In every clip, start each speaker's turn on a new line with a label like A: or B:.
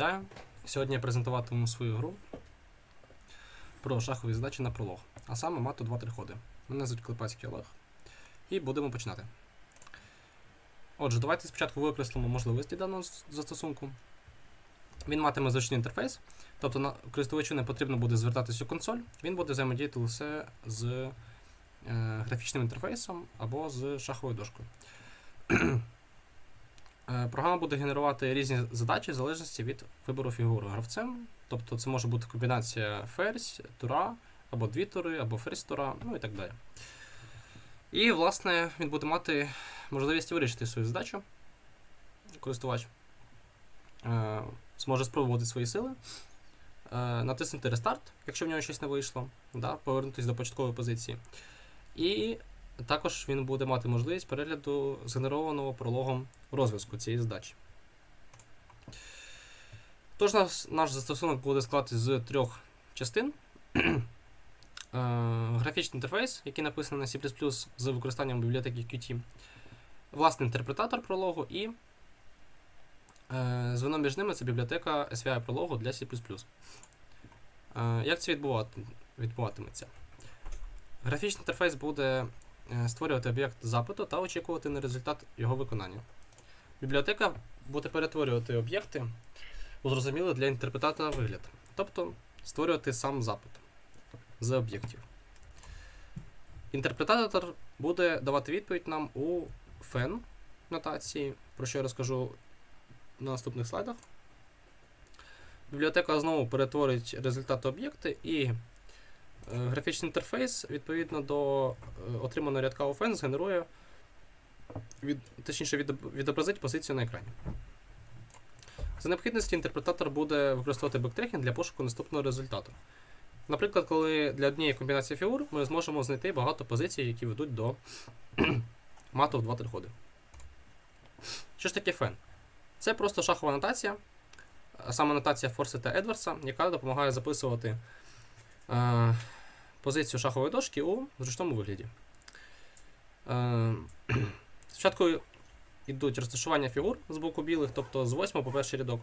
A: Вітаю! Сьогодні я презентуватиму свою гру про шахові задачі на пролог. А саме мато 2-3 ходи. Мене звуть Клепацький Олег. І будемо починати. Отже, давайте спочатку використаємо можливості даного застосунку. Він матиме зручний інтерфейс, тобто на користувачу не потрібно буде звертатися у консоль, він буде взаємодіяти лише з е, графічним інтерфейсом або з шаховою дошкою. Е, Програма буде генерувати різні задачі в залежності від вибору фігури гравцем. Тобто це може бути комбінація ферзь, тура, або дві тури, або ферзь тура, ну і так далі. І, власне, він буде мати можливість вирішити свою задачу. Користувач е, зможе спробувати свої сили, е, натиснути рестарт, якщо в нього щось не вийшло, да, повернутися до початкової позиції. І також він буде мати можливість перегляду згенерованого прологом розв'язку цієї задачі. Тож наш, наш застосунок буде складатися з трьох частин. Е, Графічний інтерфейс, який написаний на C з використанням бібліотеки Qt, власний інтерпретатор прологу і е, звено між ними це бібліотека SVI прологу для C. Е, Як це відбувати, відбуватиметься? Графічний інтерфейс буде створювати об'єкт запиту та очікувати на результат його виконання. Бібліотека буде перетворювати об'єкти у зрозумілий для інтерпретатора вигляд, тобто створювати сам запит з об'єктів. Інтерпретатор буде давати відповідь нам у фен нотації, про що я розкажу на наступних слайдах. Бібліотека знову перетворить результати об'єкти і е, графічний інтерфейс відповідно до е, отриманого рядка у фен згенерує від, точніше відобразить позицію на екрані. За необхідності інтерпретатор буде використовувати бектрекінг для пошуку наступного результату. Наприклад, коли для однієї комбінації фігур ми зможемо знайти багато позицій, які ведуть до мату в 2-3 ходи. Що ж таке фен? Це просто шахова нотація, саме нотація Форсета Едвардса, яка допомагає записувати е, позицію шахової дошки у зручному вигляді. Е, спочатку йдуть розташування фігур з боку білих, тобто з 8 по перший рядок.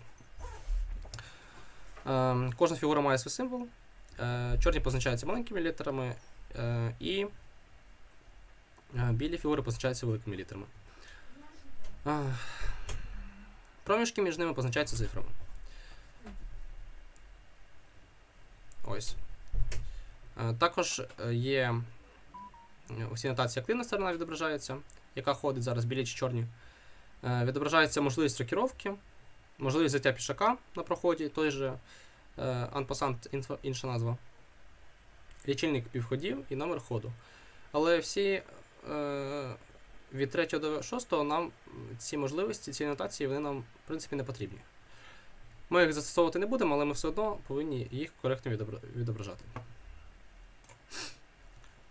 A: Е, кожна фігура має свій символ. Е, чорні позначаються маленькими літерами, і білі фігури позначаються великими літерами. Проміжки між ними позначаються цифрами. Ось. Е, також е, є е, усі нотації активна сторона відображається, яка ходить зараз білі чи чорні. Відображається можливість рокіровки, можливість взяття пішака на проході, той же Unpassant інша назва. Лічильник півходів і номер ходу. Але всі від 3 до 6 нам ці можливості, ці анотації, вони нам, в принципі, не потрібні. Ми їх застосовувати не будемо, але ми все одно повинні їх коректно відображати.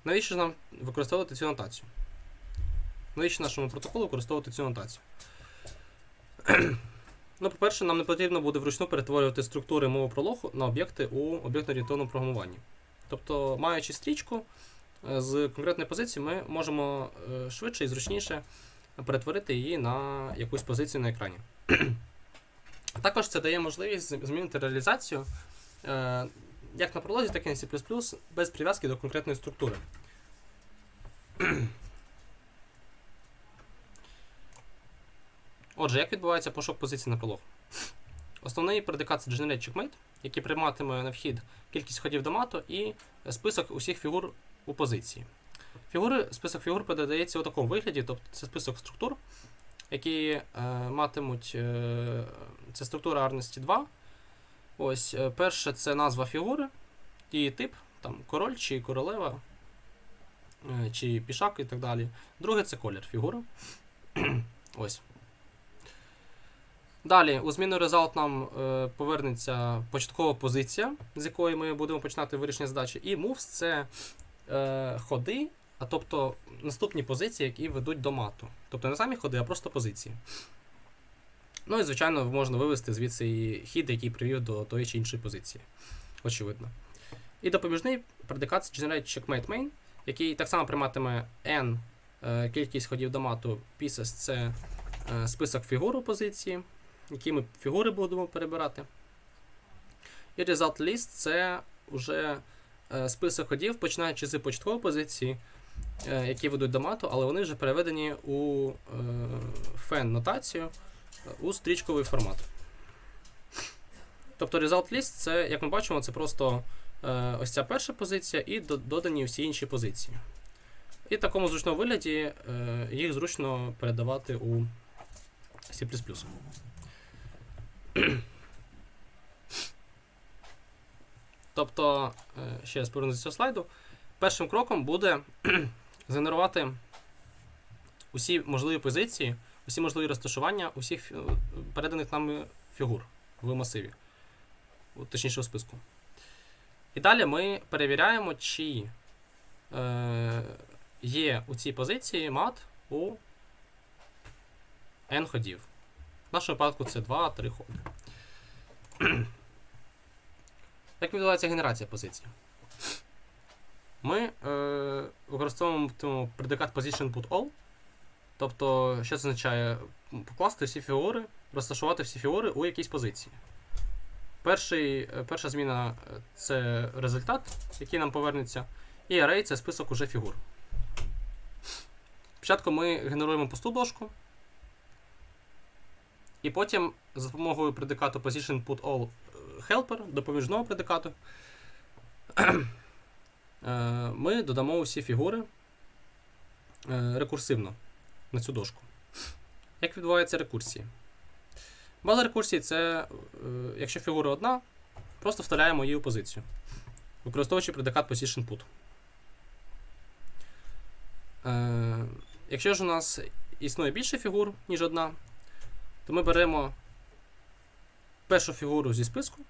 A: Навіщо ж нам використовувати цю анотацію? Навіщо нашому протоколу використовувати цю анотацію? ну, по-перше, нам не потрібно буде вручну перетворювати структури мови прологу на об'єкти у об'єктно-орієнтовному програмуванні. Тобто, маючи стрічку е, з конкретної позиції, ми можемо е, швидше і зручніше перетворити її на якусь позицію на екрані. Також це дає можливість змінити реалізацію е, як на пролозі, так і на C без прив'язки до конкретної структури. Отже, як відбувається пошук позицій на пролог? Основний предикат це Generate Checkmate, який прийматиме на вхід кількість ходів до мату і список усіх фігур у позиції. Фігури, список фігур передається у такому вигляді, тобто це список структур, які е, матимуть. Е, це структура арності 2. Ось, е, перше це назва фігури, її тип, там король чи королева, е, чи пішак і так далі. Друге це колір фігури. Ось. Далі, у зміну result нам е, повернеться початкова позиція, з якої ми будемо починати вирішення задачі. І moves це е, ходи, а тобто наступні позиції, які ведуть до мату. Тобто не самі ходи, а просто позиції. Ну і, звичайно, можна вивести звідси і хід, який привів до тої чи іншої позиції. Очевидно. І допоміжний предикат Generate Checkmate Main, який так само прийматиме n е, кількість ходів до мату. Pieces це список фігур у позиції. які ми фігури будемо перебирати. І result list це вже е, список ходів, починаючи з початкової позиції, е, які ведуть до мату, але вони вже переведені у фен-нотацію у стрічковий формат. Тобто result list це, як ми бачимо, це просто е, ось ця перша позиція і додані всі інші позиції. І в такому зручному вигляді е, їх зручно передавати у C. Тобто, е, ще раз повернуся до цього слайду. Першим кроком буде згенерувати усі можливі позиції, усі можливі розташування усіх переданих нами фігур в масиві, точніше у списку. І далі ми перевіряємо, чи е, є у цій позиції мат у n ходів. В нашому випадку це 2-3 ходи. Як відбувається генерація позицій? Ми е, використовуємо предикат position put all. Тобто, що це означає? Покласти всі фігури, розташувати всі фігури у якійсь позиції. Перший, е, перша зміна е, це результат, який нам повернеться. І array це список уже фігур. Спочатку ми генеруємо пусту дошку. І потім за допомогою предикату position put all е, helper, допоміжного предикату, ми додамо усі фігури рекурсивно на цю дошку. Як відбувається рекурсія? База рекурсії це, е, якщо фігура одна, просто вставляємо її у позицію, використовуючи предикат position put. Е, якщо ж у нас існує більше фігур, ніж одна, то ми беремо першу фігуру зі списку,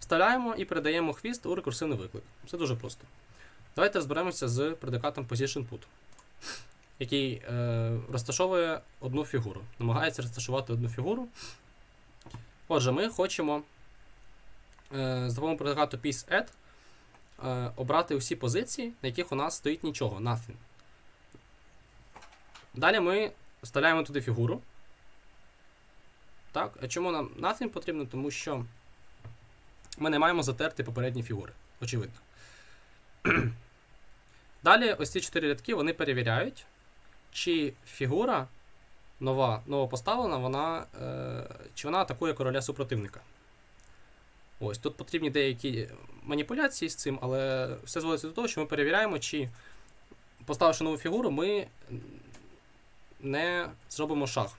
A: вставляємо і передаємо хвіст у рекурсивний виклик. Все дуже просто. Давайте розберемося з предикатом position put, який е, розташовує одну фігуру. Намагається розташувати одну фігуру. Отже, ми хочемо е, з допомогою предикату pieceAdd е, обрати усі позиції, на яких у нас стоїть нічого, nothing. Далі ми вставляємо туди фігуру. Так, а чому нам nothing потрібно? Тому що ми не маємо затерти попередні фігури. Очевидно. Далі ось ці чотири рядки вони перевіряють, чи фігура нова, новопоставлена, вона, е, чи вона атакує короля супротивника. Ось тут потрібні деякі маніпуляції з цим, але все зводиться до того, що ми перевіряємо, чи поставивши нову фігуру, ми не зробимо шах.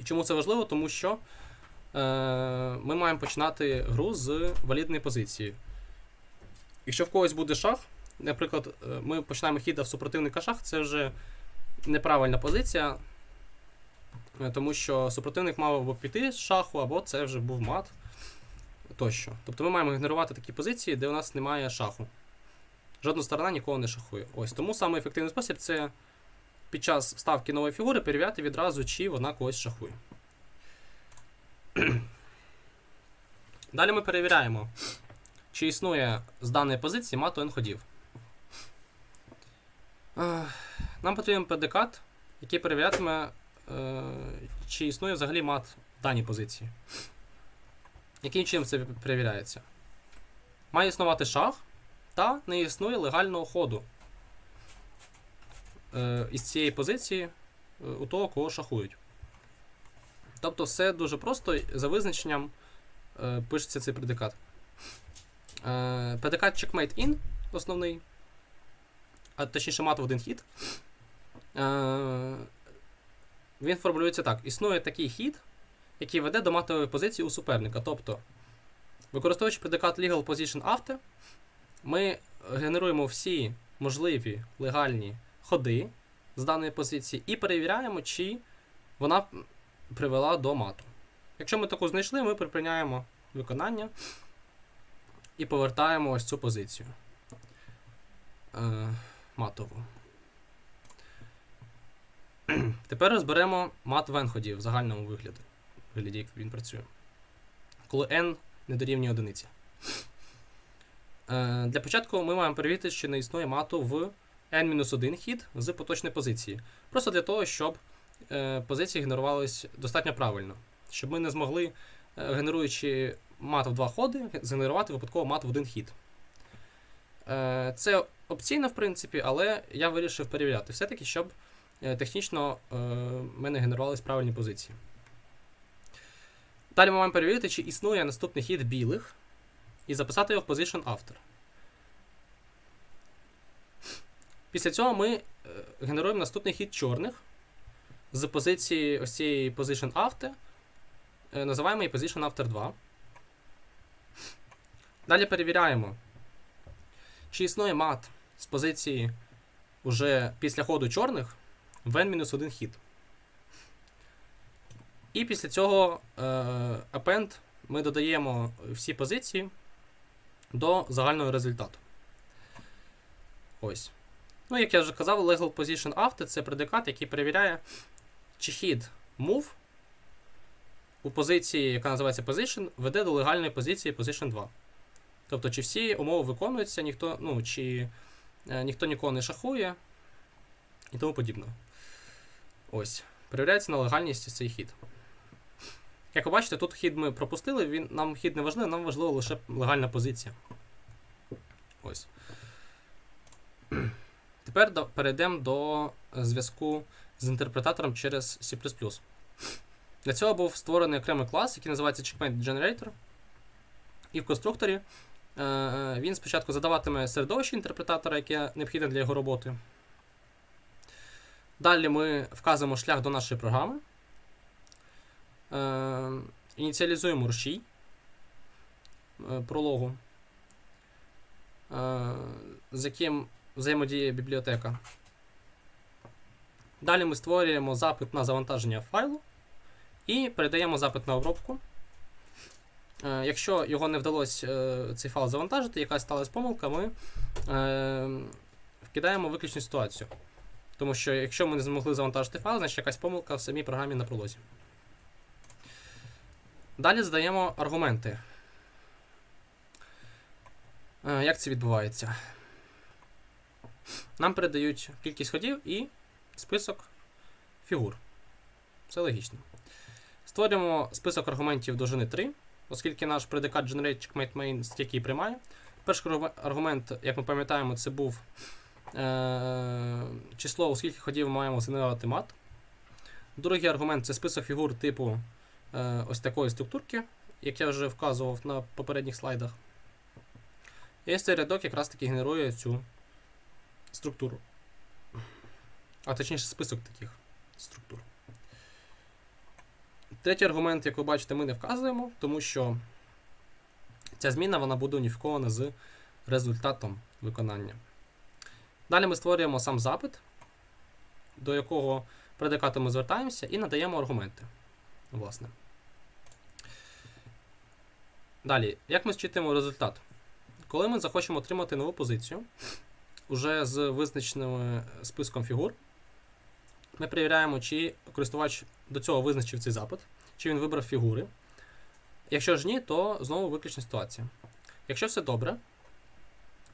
A: І чому це важливо? Тому що е, ми маємо починати гру з валідної позиції. Якщо в когось буде шах, наприклад, е, ми починаємо хід, в супротивника шах, це вже неправильна позиція, е, тому що супротивник мав або піти з шаху, або це вже був мат тощо. Тобто ми маємо генерувати такі позиції, де у нас немає шаху. Жодна сторона нікого не шахує. Ось тому самий ефективний спосіб це під час ставки нової фігури перевіряти відразу, чи вона когось шахує. Далі ми перевіряємо, чи існує з даної позиції мату n ходів. Е, Нам потрібен предикат, який перевірятиме, е, чи існує взагалі мат в даній позиції. Яким чином це перевіряється? Має існувати шах, та не існує легального ходу е, із цієї позиції у того, кого шахують. Тобто все дуже просто за визначенням пишеться цей предикат. Предикат checkmate in основний, а точніше мат в один хід. Е, він формулюється так: існує такий хід, який веде до матової позиції у суперника. Тобто, використовуючи предикат Legal Position After, ми генеруємо всі можливі легальні ходи з даної позиції і перевіряємо, чи вона привела до мату. Якщо ми таку знайшли, ми припиняємо виконання і повертаємо ось цю позицію е, матову. Тепер розберемо мат в n ходів в загальному вигляді, вигляді, як він працює. Коли n не дорівнює одиниці. Е, Для початку ми маємо перевірити, чи не існує мату в n-1 хід з поточної позиції. Просто для того, щоб е, позиції генерувались достатньо правильно, щоб ми не змогли, е, генеруючи мат в два ходи, згенерувати випадково мат в один хід. Це опційно, в принципі, але я вирішив перевіряти все-таки, щоб е, технічно е, в мене генерувались правильні позиції. Далі ми маємо перевірити, чи існує наступний хід білих, і записати його в position after. Після цього ми е, генеруємо наступний хід чорних з позиції ось цієї position after. Називаємо її position after 2. Далі перевіряємо, чи існує мат з позиції уже після ходу чорних в n-1 хід. І після цього е, append ми додаємо всі позиції до загального результату. Ось. Ну, як я вже казав, legal position after це предикат, який перевіряє, чи хід move у позиції, яка називається position, веде до легальної позиції position 2. Тобто, чи всі умови виконуються, ніхто, ну, чи ніхто нікого не шахує і тому подібне. Ось. Перевіряється на легальність цей хід. Як ви бачите, тут хід ми пропустили, він, нам хід не важливий, нам важлива лише легальна позиція. Ось. Тепер до, перейдемо до е, зв'язку з інтерпретатором через C. Для цього був створений окремий клас, який називається Checkmate Generator. І в конструкторі е, він спочатку задаватиме середовище інтерпретатора, яке необхідне для його роботи. Далі ми вказуємо шлях до нашої програми. Е, ініціалізуємо рушій е, прологу, е, з яким взаємодіє бібліотека. Далі ми створюємо запит на завантаження файлу і передаємо запит на обробку. Е, якщо його не вдалося е, цей файл завантажити, якась сталася помилка, ми е, вкидаємо виключну ситуацію. Тому що якщо ми не змогли завантажити файл, значить якась помилка в самій програмі на пролозі. Далі задаємо аргументи. Як це відбувається? Нам передають кількість ходів і список фігур. Це логічно. Створюємо список аргументів довжини 3, оскільки наш предикат Generate Checkmate Main стільки приймає. Перший аргумент, як ми пам'ятаємо, це був е- число, у скільки ходів ми маємо згенерувати мат. Другий аргумент це список фігур типу е, ось такої структурки, як я вже вказував на попередніх слайдах. І цей рядок якраз таки генерує цю структуру. А точніше список таких структур. Третій аргумент, як ви бачите, ми не вказуємо, тому що ця зміна вона буде уніфікована з результатом виконання. Далі ми створюємо сам запит, до якого предикату ми звертаємося, і надаємо аргументи. Власне. Далі, як ми зчитуємо результат? Коли ми захочемо отримати нову позицію, уже з визначеним списком фігур, ми перевіряємо, чи користувач до цього визначив цей запит, чи він вибрав фігури. Якщо ж ні, то знову виключна ситуація. Якщо все добре,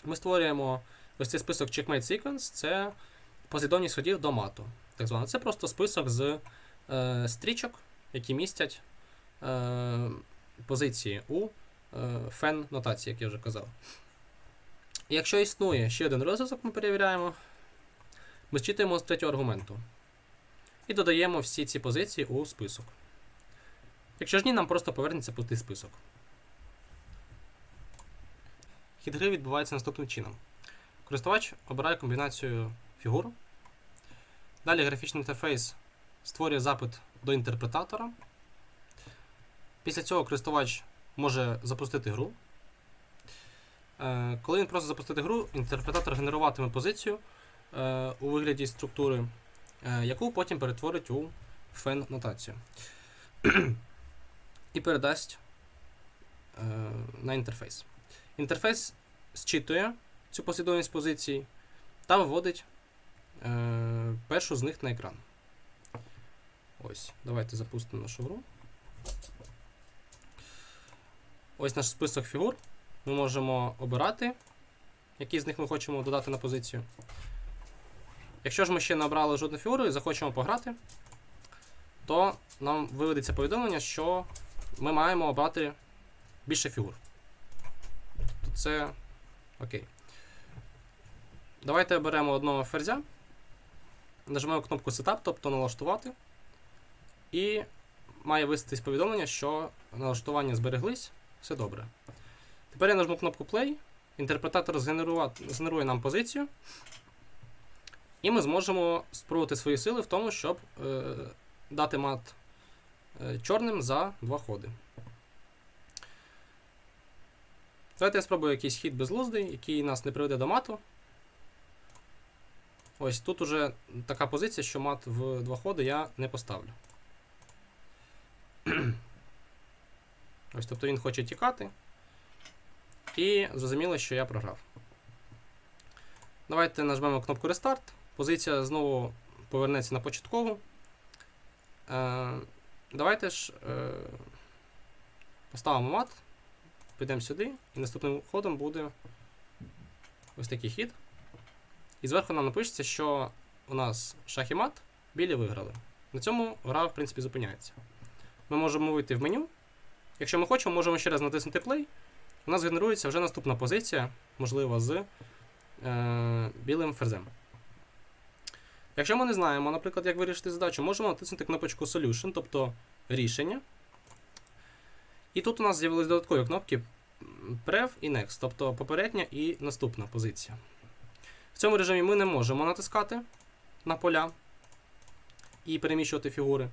A: ми створюємо ось цей список Checkmate Sequence, це послідовність ходів до мату. Так звано. Це просто список з е, стрічок, які містять е, позиції у е, фен нотації, як я вже казав. Якщо існує ще один розв'язок, ми перевіряємо, ми зчитуємо з третього аргументу. І додаємо всі ці позиції у список. Якщо ж ні, нам просто повернеться пустий список. Хід гри відбувається наступним чином. Користувач обирає комбінацію фігур. Далі графічний інтерфейс створює запит до інтерпретатора. Після цього користувач може запустити гру. Е, Коли він просить запустити гру, інтерпретатор генеруватиме позицію е, у вигляді структури, яку потім перетворить у фен нотацію. І передасть е, на інтерфейс. Інтерфейс зчитує цю послідовність позицій та виводить е, першу з них на екран. Ось, давайте запустимо нашу гру. Ось наш список фігур. Ми можемо обирати, які з них ми хочемо додати на позицію. Якщо ж ми ще не обрали жодну фігуру і захочемо пограти, то нам виведеться повідомлення, що ми маємо обрати більше фігур. То це окей. Давайте оберемо одного ферзя. Нажмемо кнопку Setup, тобто налаштувати. І має виситись повідомлення, що налаштування збереглись. Все добре. Тепер я нажму кнопку Play. Інтерпретатор згенерує нам позицію. І ми зможемо спробувати свої сили в тому, щоб е, дати мат е, чорним за два ходи. Давайте я спробую якийсь хід безглуздий, який нас не приведе до мату. Ось тут уже така позиція, що мат в два ходи я не поставлю. Ось, тобто він хоче тікати. І зрозуміло, що я програв. Давайте нажмемо кнопку Restart. Позиція знову повернеться на початкову. Е, давайте ж е, поставимо мат. Підемо сюди, і наступним ходом буде ось такий хід. І зверху нам напишеться, що у нас шах і мат, білі виграли. На цьому гра, в принципі, зупиняється. Ми можемо вийти в меню. Якщо ми хочемо, можемо ще раз натиснути play. У нас генерується вже наступна позиція, можливо, з е, білим ферзем. Якщо ми не знаємо, наприклад, як вирішити задачу, можемо натиснути кнопочку Solution, тобто рішення. І тут у нас з'явились додаткові кнопки Prev і Next, тобто попередня і наступна позиція. В цьому режимі ми не можемо натискати на поля і переміщувати фігури.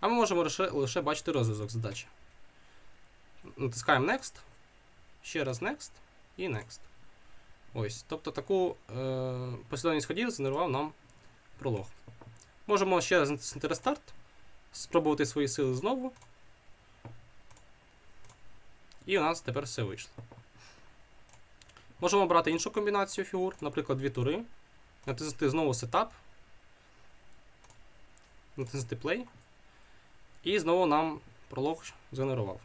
A: А ми можемо лише, лише бачити розв'язок задачі. Натискаємо Next, ще раз Next і Next. Ось. Тобто таку е, послідовність ходів згенерував нам пролог. Можемо ще раз натиснути Restart, спробувати свої сили знову. І у нас тепер все вийшло. Можемо брати іншу комбінацію фігур, наприклад, дві тури. Натиснути знову Setup. Натиснути Play. І знову нам пролог згенерував.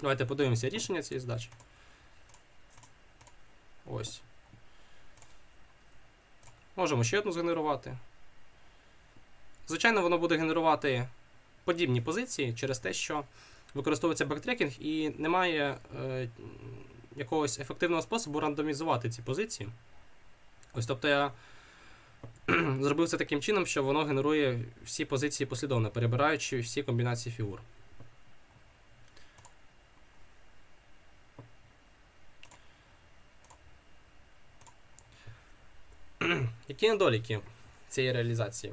A: Давайте подивимося рішення цієї задачі. Ось. Можемо ще одну згенерувати. Звичайно, воно буде генерувати подібні позиції через те, що використовується бектрекінг і немає е, якогось ефективного способу рандомізувати ці позиції. Ось тобто я зробив це таким чином, що воно генерує всі позиції послідовно, перебираючи всі комбінації фігур. Які недоліки цієї реалізації?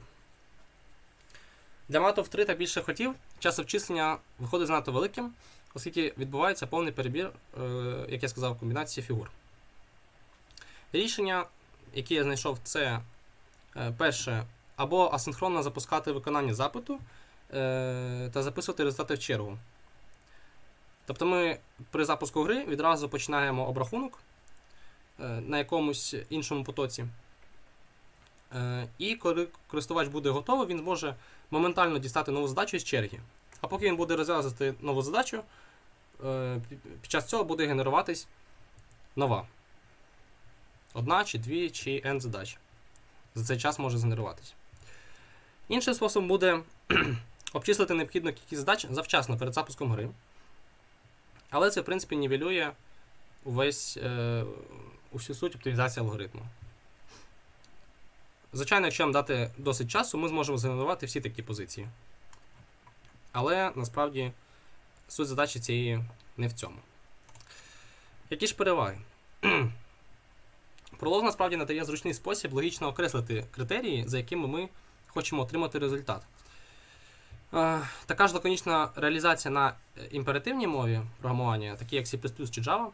A: Для мату в 3 та більше хотів час обчислення виходить занадто великим, оскільки відбувається повний перебір, е, як я сказав, комбінації фігур. Рішення, які я знайшов, це е, перше, або асинхронно запускати виконання запиту е, та записувати результати в чергу. Тобто ми при запуску гри відразу починаємо обрахунок на якомусь іншому потоці. Е, І коли користувач буде готовий, він зможе моментально дістати нову задачу з черги. А поки він буде розв'язувати нову задачу, е, під час цього буде генеруватись нова. Одна, чи дві, чи n задач. За цей час може згенеруватись. Інший спосіб буде обчислити необхідну кількість задач завчасно перед запуском гри. Але це, в принципі, нівелює увесь е, усю суть оптимізації алгоритму. Звичайно, якщо нам дати досить часу, ми зможемо згенерувати всі такі позиції. Але насправді суть задачі цієї не в цьому. Які ж переваги? Пролог насправді надає зручний спосіб логічно окреслити критерії, за якими ми хочемо отримати результат. Е, Така ж лаконічна реалізація на імперативній мові програмування, такі як C чи Java,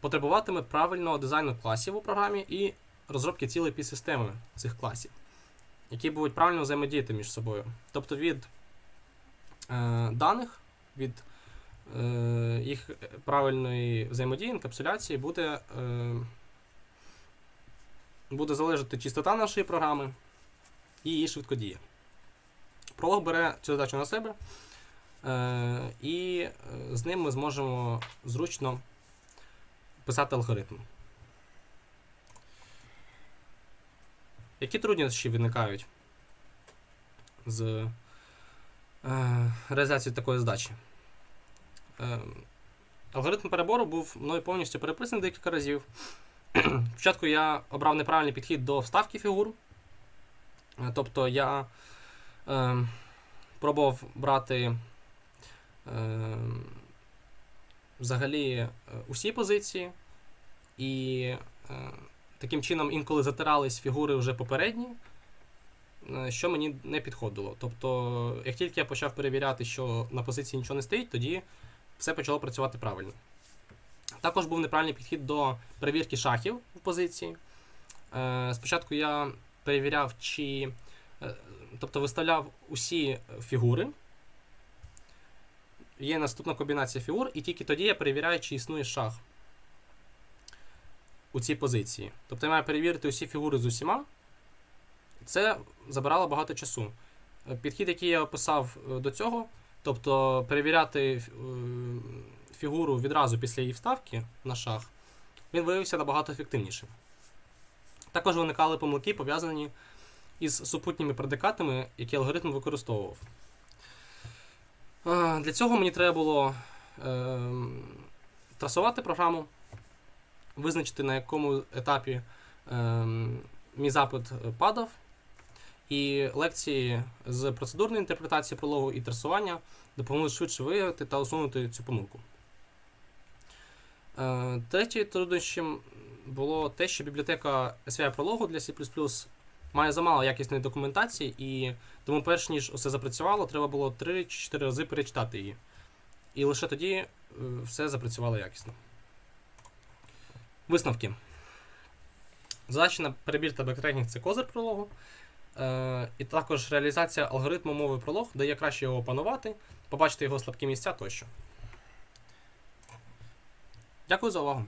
A: потребуватиме правильного дизайну класів у програмі і розробки цілої підсистеми цих класів, які будуть правильно взаємодіяти між собою. Тобто від е, даних, від е, їх правильної взаємодії, інкапсуляції буде, е, буде залежати чистота нашої програми і її швидкодія. Пролог бере цю задачу на себе, е, і е, з ним ми зможемо зручно писати алгоритм. Які труднощі виникають? з е, реалізацією такої здачі. Е, алгоритм перебору був мною повністю переписаний декілька разів. Спочатку я обрав неправильний підхід до вставки фігур. Е, Тобто я е, пробував брати е, взагалі е, усі позиції, і е, таким чином інколи затирались фігури вже попередні, е, що мені не підходило. Тобто, як тільки я почав перевіряти, що на позиції нічого не стоїть, тоді все почало працювати правильно. Також був неправильний підхід до перевірки шахів в позиції. Е, Спочатку я перевіряв, чи. е, Тобто виставляв усі фігури. Є наступна комбінація фігур, і тільки тоді я перевіряю, чи існує шах у цій позиції. Тобто я маю перевірити усі фігури з усіма. Це забирало багато часу. Е, Підхід, який я описав е, до цього, тобто перевіряти е, фігуру відразу після її вставки на шах, він виявився набагато ефективнішим. Також виникали помилки, пов'язані із супутніми предикатами, які алгоритм використовував. Для цього мені треба було е, трасувати програму, визначити, на якому етапі е, мій запит падав. І лекції з процедурної інтерпретації прологу і трасування допоможуть швидше виявити та усунути цю помилку. Е, Третім труднощем було те, що бібліотека SVI прологу для C має замало якісної документації, і тому, перш ніж усе запрацювало, треба було 3-4 рази перечитати її. І лише тоді е, все запрацювало якісно. Висновки. Задача на перебір та бектрекінг це козир прологу. Е, і також реалізація алгоритму мови пролог дає краще його опанувати, побачити його слабкі місця тощо. Дякую за увагу.